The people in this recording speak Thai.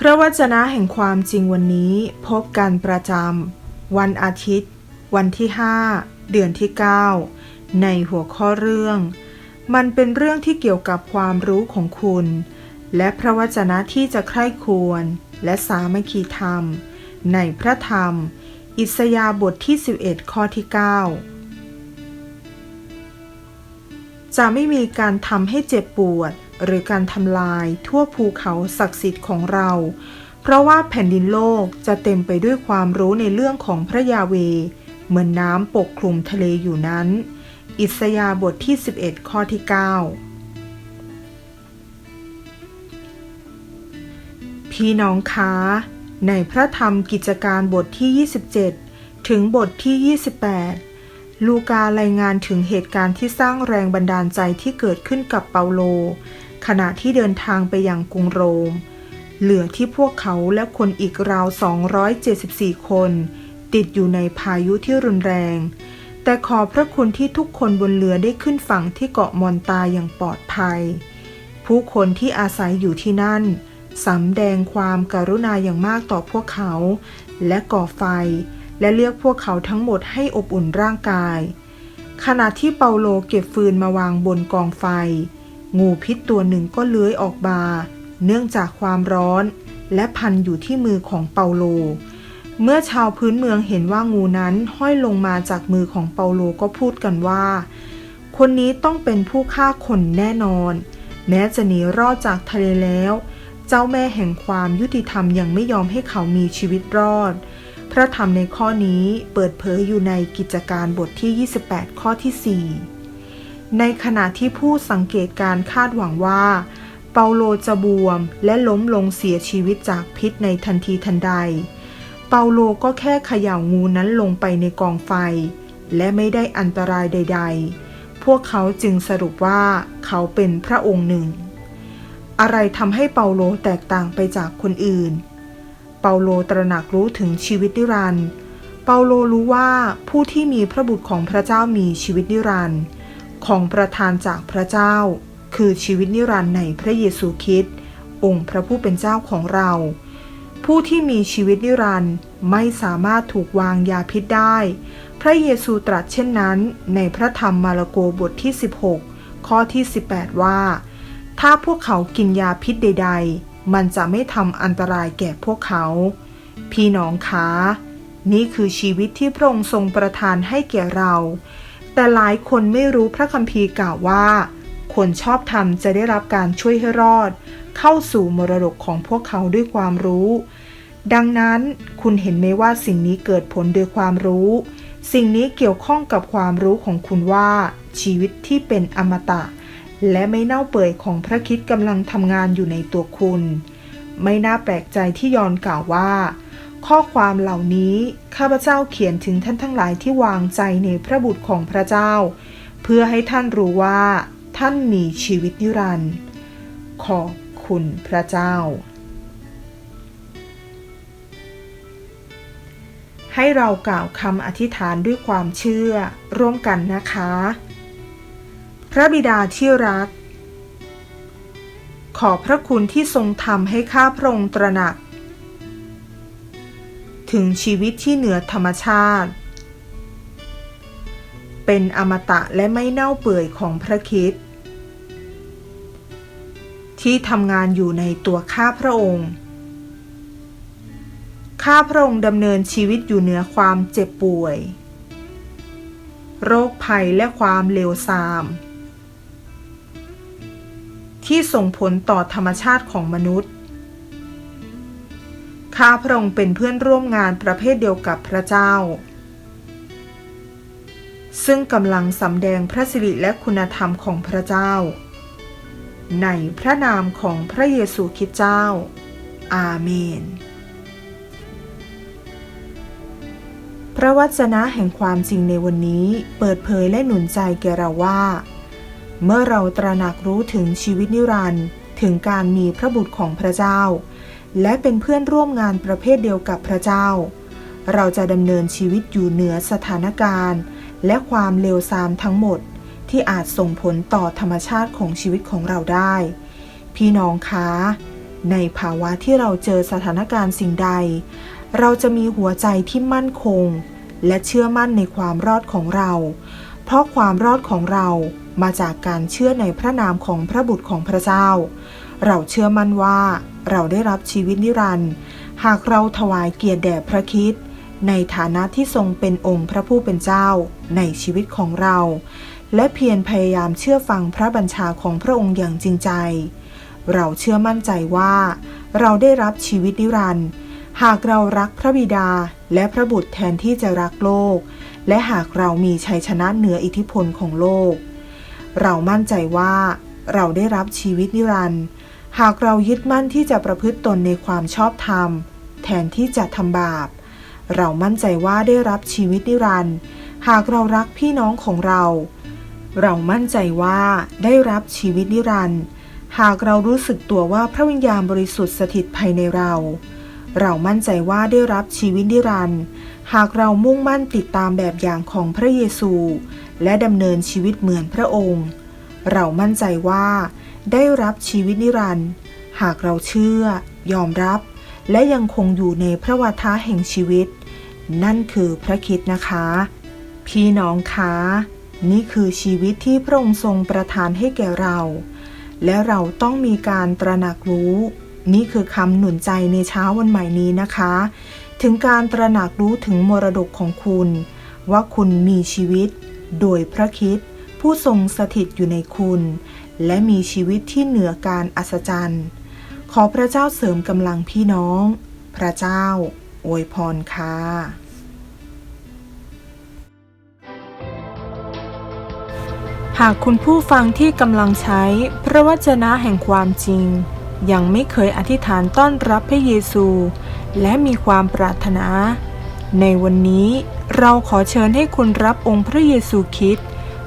พระวจนะแห่งความจริงวันนี้พบกันประจำวันอาทิตย์ วันที่ 5 เดือนที่ 9 ในหัวข้อเรื่อง มันเป็นเรื่องที่เกี่ยวกับความรู้ของคุณ และพระวจนะที่จะใคร่ควรและสามัคคีธรรม ในพระธรรม อิสยาบทที่ 11 ข้อที่ 9 จะไม่มีการทำให้เจ็บปวด หรือการทำลายทั่วภูเขาศักดิ์สิทธิ์ของเรา เพราะว่าแผ่นดินโลกจะเต็มไปด้วยความรู้ในเรื่องของพระยาเว เหมือนน้ำปกคลุมทะเลอยู่นั้น อิสยาบทที่ 11 ข้อที่ 9 พี่น้องคะในพระธรรมกิจการบทที่ 27 ถึงบทที่ 28 ลูการายงานถึงเหตุการณ์ที่สร้างแรงบันดาลใจที่เกิดขึ้นกับเปาโล ขณะที่เดินทางไปยังกรุงโรม เหลือที่พวกเขาและคนอีกราว 274 คน ติดอยู่ในพายุที่รุนแรง แต่ขอพระคุณที่ทุกคนบนเรือได้ขึ้นฝั่งที่เกาะมอนตาอย่างปลอดภัย ผู้คนที่อาศัยอยู่ที่นั่นสำแดงความการุณาอย่างมากต่อพวกเขา และก่อไฟ และเรียกพวกเขาทั้งหมดให้อบอุ่นร่างกาย ขณะที่เปาโลเก็บฟืนมาวางบนกองไฟ งูพิษตัวหนึ่งก็เลื้อยออกมา เนื่องจากความร้อน และพันอยู่ที่มือของเปาโล เมื่อชาวพื้นเมืองเห็นว่างูนั้นห้อยลงมาจากมือของเปาโลก็พูดกันว่า คนนี้ต้องเป็นผู้ฆ่าคนแน่นอน แม้จะหนีรอดจากทะเลแล้ว เจ้าแม่แห่งความยุติธรรมยังไม่ยอมให้เขามีชีวิตรอด พระธรรมในข้อนี้เปิดเผยอยู่ในกิจการบทที่ 28 ข้อที่ 4 ในขณะที่ผู้สังเกตการคาดหวังว่า เปาโลจะบวมและล้มลงเสียชีวิตจากพิษในทันทีทันใด เปาโลก็แค่เขย่างูนั้นลงไปในกองไฟ และไม่ได้อันตรายใด ๆ พวกเขาจึงสรุปว่าเขาเป็นพระองค์หนึ่ง อะไรทำให้เปาโลแตกต่างไปจากคนอื่น เปาโลตระหนักรู้ถึงชีวิตนิรันดร์เปาโลรู้ว่าผู้ที่มีพระบุตรของพระเจ้ามีชีวิตนิรันดร์ ของประทานจากพระเจ้า คือชีวิตนิรันดร์ในพระเยซูคริสต์องค์พระผู้เป็นเจ้าของเรา ผู้ที่มีชีวิตนิรันดร์ไม่สามารถถูกวางยาพิษได้ พระเยซูตรัสเช่นนั้น ในพระธรรมมาระโกบทที่ 16 ข้อที่ 18 ว่า ถ้าพวกเขากินยาพิษใด ๆ มันจะไม่ทำอันตรายแก่พวกเขา พี่น้องคะนี่คือชีวิตที่พระองค์ทรงประทานให้แก่เรา แต่หลายคนไม่รู้พระคัมภีร์กล่าวว่า คนชอบธรรมจะได้รับการช่วยให้รอด เข้าสู่มรดกของพวกเขาด้วยความรู้ ดังนั้นคุณเห็นไหมว่าสิ่งนี้เกิดผลโดยความรู้ สิ่งนี้เกี่ยวข้องกับความรู้ของคุณว่า ชีวิตที่เป็นอมตะ และไม่เน่าเปื่อยของพระคิดกำลังทำงานอยู่ในตัวคุณ ไม่น่าแปลกใจที่ยอนกล่าวว่า ข้อความเหล่านี้ ข้าพเจ้าเขียนถึงท่านทั้งหลายที่วางใจในพระบุตรของพระเจ้า เพื่อให้ท่านรู้ว่า ท่านมีชีวิตนิรันดร์ขอบคุณพระเจ้า ให้เรากล่าวคำอธิษฐานด้วยความเชื่อร่วมกันนะคะ พระบิดาที่รัก ขอพระคุณที่ทรงทำให้ข้าพระองค์ตระหนัก ถึงชีวิตที่เหนือธรรมชาติ เป็นอมตะและไม่เน่าเปื่อยของพระคิดที่ทำงานอยู่ในตัวข้าพระองค์ข้าพระองค์ดำเนินชีวิตอยู่เหนือความเจ็บป่วย โรคภัยและความเลวทราม ที่ส่งผลต่อธรรมชาติของมนุษย์ ข้าพระองค์เป็นเพื่อนร่วมงานประเภทเดียวกับพระเจ้า ซึ่งกำลังสำแดงพระสิริและคุณธรรมของพระเจ้า ในพระนามของพระเยซูคริสต์เจ้า อาเมน พระวจนะแห่งความจริงในวันนี้เปิดเผยและหนุนใจแก่เราว่า เมื่อเราตระหนักรู้ถึงชีวิตนิรันดร์ถึงการมีพระบุตรของพระเจ้า และเป็นเพื่อนร่วมงานประเภทเดียวกับพระเจ้า เราจะดำเนินชีวิตอยู่เหนือสถานการณ์ และความเลวทรามทั้งหมด ที่อาจส่งผลต่อธรรมชาติของชีวิตของเราได้ พี่น้องคะ ในภาวะที่เราเจอสถานการณ์สิ่งใด เราจะมีหัวใจที่มั่นคง และเชื่อมั่นในความรอดของเรา เพราะความรอดของเรามาจากการเชื่อในพระนามของพระบุตรของพระเจ้า เราเชื่อมั่นว่า เราได้รับชีวิตนิรันดร์หากเราถวายเกียรติแด่พระคริสต์ในฐานะที่ทรงเป็นองค์พระผู้เป็นเจ้าในชีวิตของเรา และเพียรพยายามเชื่อฟังพระบัญชาของพระองค์อย่างจริงใจ เราเชื่อมั่นใจว่า เราได้รับชีวิตนิรันดร์หากเรารักพระบิดาและพระบุตรแทนที่จะรักโลก และหากเรามีชัยชนะเหนืออิทธิพลของโลก เรามั่นใจว่า เราได้รับชีวิตนิรันดร์ หากเรายึดมั่นที่จะประพฤติตนในความชอบธรรม แทนที่จะทำบาป เรามั่นใจว่าได้รับชีวิตนิรันดร์หากเรารักพี่น้องของเรา เรามั่นใจว่าได้รับชีวิตนิรันดร์หากเรารู้สึกตัวว่าพระวิญญาณบริสุทธิ์สถิตภายในเรา เรามั่นใจว่าได้รับชีวิตนิรันดร์หากเรามุ่งมั่นติดตามแบบอย่างของพระเยซู และดำเนินชีวิตเหมือนพระองค์ เรามั่นใจว่า ได้รับชีวิตนิรันดร์หากเราเชื่อ ยอมรับ และยังคงอยู่ในพระวาทะแห่งชีวิต นั่นคือพระคิดนะคะ พี่น้องคะ นี่คือชีวิตที่พระองค์ทรงประทานให้แก่เรา และเราต้องมีการตระหนักรู้ นี่คือคำหนุนใจในเช้าวันใหม่นี้นะคะ ถึงการตระหนักรู้ถึงมรดกของคุณ ว่าคุณมีชีวิต โดยพระคิด ผู้ทรงสถิตอยู่ในคุณ และมีชีวิตที่เหนือการอัศจรรย์ ขอพระเจ้าเสริมกำลังพี่น้อง พระเจ้า อวยพรค่ะหากคุณผู้ฟังที่กำลังใช้พระวจนะแห่งความจริง ยังไม่เคยอธิษฐานต้อนรับพระเยซู และมีความปรารถนา ในวันนี้เราขอเชิญให้คุณรับองค์พระเยซูคริสต์